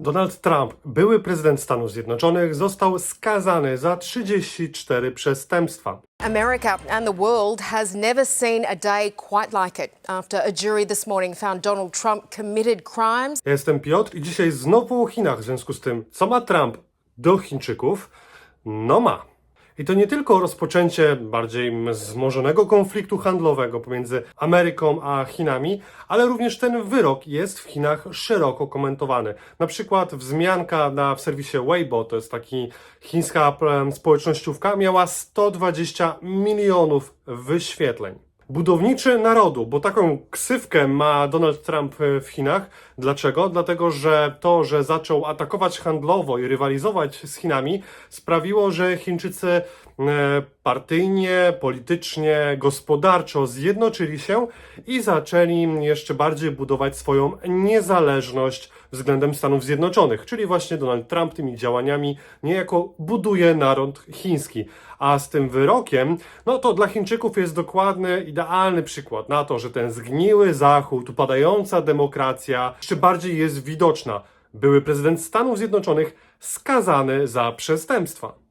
Donald Trump, były prezydent Stanów Zjednoczonych, został skazany za 34 przestępstwa. America and the world has never seen a day quite like it after a jury this morning found Donald Trump committed crimes Ja jestem Piotr i dzisiaj znowu o Chinach, w związku z tym, co ma Trump do Chińczyków? No ma. I to nie tylko rozpoczęcie bardziej wzmożonego konfliktu handlowego pomiędzy Ameryką a Chinami, ale również ten wyrok jest w Chinach szeroko komentowany. Na przykład wzmianka na w serwisie Weibo, to jest taki chińska społecznościówka, miała 120 milionów wyświetleń. Budowniczy narodu, bo taką ksywkę ma Donald Trump e, w Chinach. Dlaczego? Dlatego, że to, że zaczął atakować handlowo i rywalizować z Chinami, sprawiło, że Chińczycy e, partyjnie, politycznie, gospodarczo zjednoczyli się i zaczęli jeszcze bardziej budować swoją niezależność względem Stanów Zjednoczonych. Czyli właśnie Donald Trump tymi działaniami niejako buduje naród chiński. A z tym wyrokiem, no to dla Chińczyków jest dokładny, idealny przykład na to, że ten zgniły Zachód, upadająca demokracja jeszcze bardziej jest widoczna. Były prezydent Stanów Zjednoczonych skazany za przestępstwa.